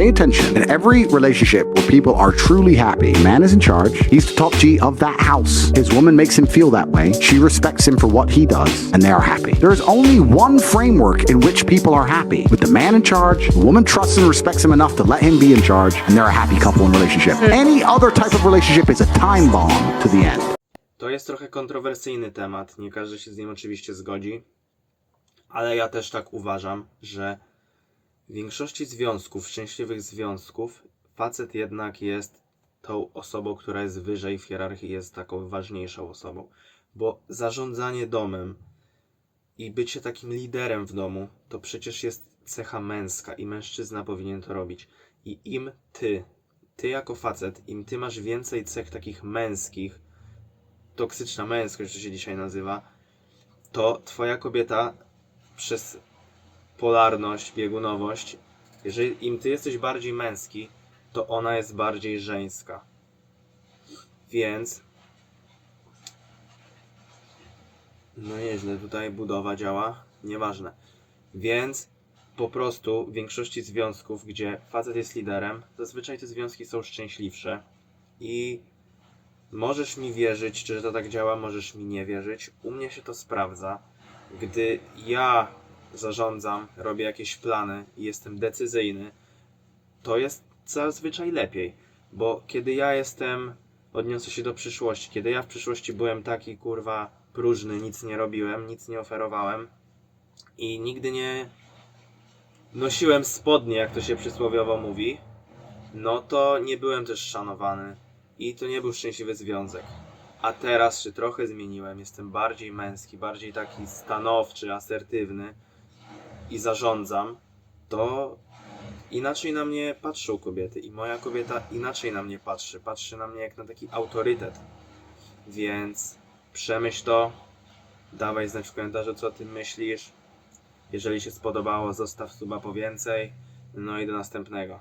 Pay attention. In every relationship where people are truly happy, man is in charge. He's the top G of that house. His woman makes him feel that way. She respects him for what he does, and they are happy. There is only one framework in which people are happy with the man in charge, the woman trusts and respects him enough to let him be in charge, and they're a happy couple in relationship. Any other type of relationship is a time bomb to the end. To jest trochę kontrowersyjny temat. Nie każdy się z nim oczywiście zgodzi. Ale ja też tak uważam, że w większości związków, szczęśliwych związków, facet jednak jest tą osobą, która jest wyżej w hierarchii, jest taką ważniejszą osobą. Bo zarządzanie domem i bycie takim liderem w domu, to przecież jest cecha męska i mężczyzna powinien to robić. I im ty, ty jako facet, im ty masz więcej cech takich męskich, toksyczna męskość, to się dzisiaj nazywa, to twoja kobieta przez polarność, biegunowość, jeżeli im ty jesteś bardziej męski, to ona jest bardziej żeńska. Więc no nieźle tutaj budowa działa, nieważne. Więc po prostu w większości związków, gdzie facet jest liderem, zazwyczaj te związki są szczęśliwsze i Możesz mi wierzyć, czy to tak działa, możesz mi nie wierzyć. U mnie się to sprawdza. Gdy ja zarządzam, robię jakieś plany i jestem decyzyjny, to jest zazwyczaj lepiej. Bo kiedy ja jestem, odniosę się do przyszłości, kiedy ja w przyszłości byłem taki kurwa próżny, nic nie robiłem, nic nie oferowałem i nigdy nie nosiłem spodnie, jak to się przysłowiowo mówi, no to nie byłem też szanowany i to nie był szczęśliwy związek. A teraz się trochę zmieniłem, jestem bardziej męski, bardziej taki stanowczy, asertywny i zarządzam, to inaczej na mnie patrzą kobiety i moja kobieta inaczej na mnie patrzy. Patrzy na mnie jak na taki autorytet. Więc przemyśl to, dawaj znać w komentarzu co o tym myślisz. Jeżeli się spodobało, zostaw suba po więcej. No i do następnego.